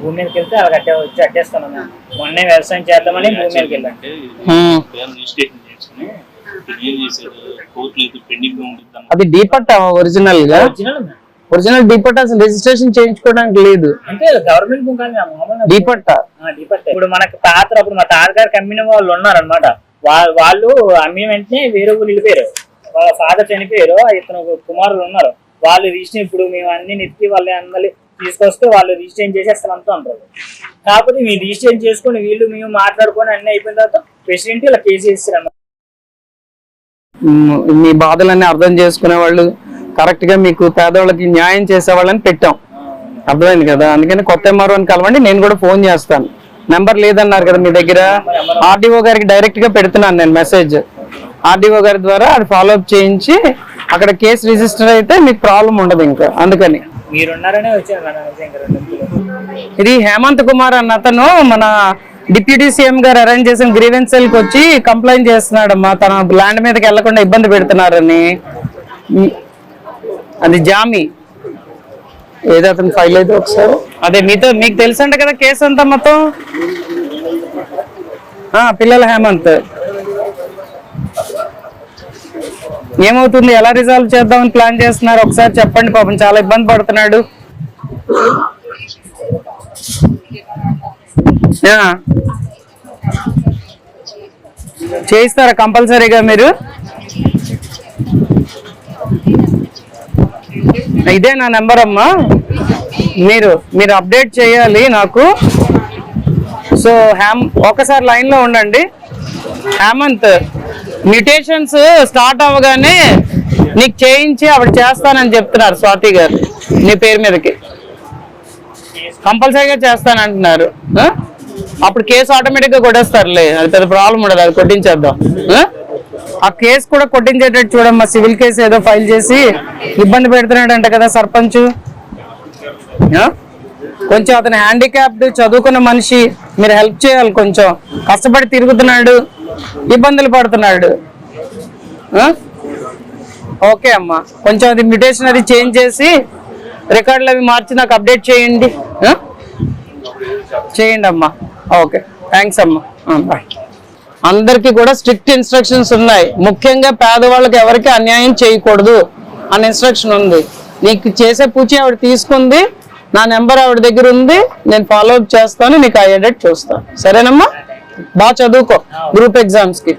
భూమి మీదకి వెళ్తే అలా కట్టే వచ్చి అట్టేస్తాను మేము మొన్నే వ్యవసాయం చేద్దామని భూమి మీదకి వెళ్ళాం అన్న అది డీపట్ట ఒరిజినల్గా? ఒరిజినల్ ఒరిజినల్ డీపట్ట అసలు రిజిస్ట్రేషన్ చేయించుకోవడానికి లేదు. అంటే గవర్నమెంట్ డీపట్ట? ఆ, డిపట్టే. ఇప్పుడు మనకి తాత అప్పుడు మా తాతగారికి అమ్మిన వాళ్ళు ఉన్నారనమాట వాళ్ళు అమ్మిన వెంటనే వేరే ఊరు వెళ్ళిపోయారు. వాళ్ళ ఫాదర్ చనిపోయారు ఇతను కుమారులు ఉన్నారు. వాళ్ళు రిజిస్టర్ ఇప్పుడు మేము అన్ని నెత్తి వాళ్ళని అందరి తీసుకొస్తే వాళ్ళు రిజిస్ట్రేషన్ చేసేస్తాం అంతా ఉంటారు కాకపోతే మీరు రిజిస్ట్రేషన్ చేసుకుని వీళ్ళు మేము మాట్లాడుకొని అన్ని అయిపోయిన తర్వాత ప్రెసిడెంట్ ఇలా కేసు వేస్తారు మీ బాధలన్నీ అర్థం చేసుకునే వాళ్ళు కరెక్ట్గా మీకు పేదవాళ్ళకి న్యాయం చేసేవాళ్ళని పెట్టాం. అర్థమైంది కదా? అందుకని కొత్త ఎంఆర్ఓ అని కలవండి నేను కూడా ఫోన్ చేస్తాను. నెంబర్ లేదన్నారు కదా మీ దగ్గర? ఆర్డీఓ గారికి డైరెక్ట్గా పెడుతున్నాను నేను మెసేజ్ ఆర్డీఓ గారి ద్వారా అది ఫాలో అప్ చేయించి అక్కడ కేసు రిజిస్టర్ అయితే మీకు ప్రాబ్లం ఉండదు ఇంకా అందుకని. మీరున్నారనే వచ్చాను మన ఇది హేమంత్ కుమార్ అన్న అతను మన డిప్యూటీ సీఎం గారు అరేంజ్ చేసిన గ్రీవెన్స్ సెల్కి వచ్చి కంప్లైంట్ చేస్తున్నాడమ్మా. తన ల్యాండ్ మీదకి వెళ్ళకుండా ఇబ్బంది పెడుతున్నారని. అది జామి. ఏదో అతను ఫైల్ అయితే ఒకసారి. అదే మీతో మీకు తెలుసంట కదా కేసు అంతా మొత్తం? పిల్లల హేమంత్. ఏమవుతుంది? ఎలా రిజాల్వ్ చేద్దామని ప్లాన్ చేస్తున్నారు? ఒకసారి చెప్పండి పాపం చాలా ఇబ్బంది పడుతున్నాడు. చేయిస్తారా కంపల్సరీగా మీరు? ఇదే నా నెంబర్ అమ్మా. మీరు మీరు అప్డేట్ చేయాలి నాకు. సో హ్యామ్ ఒకసారి లైన్లో ఉండండి. హేమంత్ మ్యూటేషన్స్ స్టార్ట్ అవ్వగానే నీకు చేయించి ఆవిడ చేస్తానని చెప్తున్నారు స్వాతి గారు నీ పేరు మీదకి. కంపల్సరీగా చేస్తానంటున్నారు అప్పుడు కేసు ఆటోమేటిక్గా కొట్టేస్తారులే అది పెద్ద ప్రాబ్లం ఉండదు అది కొట్టించేద్దాం ఆ? కేసు కూడా కొట్టించేటట్టు చూడమ్మా సివిల్ కేసు ఏదో ఫైల్ చేసి ఇబ్బంది పెడుతున్నాడంట కదా సర్పంచ్. కొంచెం అతను హ్యాండిక్యాప్డ్ చదువుకున్న మనిషి మీరు హెల్ప్ చేయాలి కొంచెం. కష్టపడి తిరుగుతున్నాడు. ఇబ్బందులు పడుతున్నాడు. ఓకే అమ్మా. కొంచెం అది మ్యూటేషన్ అది చేంజ్ చేసి రికార్డులు అవి మార్చి నాకు అప్డేట్ చేయండి. చేయండి అమ్మా. ఓకే. థ్యాంక్స్ అమ్మా. బాయ్ అందరికీ కూడా స్ట్రిక్ట్ ఇన్స్ట్రక్షన్స్ ఉన్నాయి. ముఖ్యంగా పేదవాళ్ళకి ఎవరికి అన్యాయం చేయకూడదు అన్న ఇన్స్ట్రక్షన్ ఉంది. నీకు చేసే పూచి ఆవిడ తీసుకుంది నా నెంబర్ ఆవిడ దగ్గర ఉంది నేను ఫాలోఅప్ చేస్తాను నీకు అయ్యేటట్టు చూస్తాను. సరేనమ్మా? బాగా చదువుకో గ్రూప్ ఎగ్జామ్స్ కి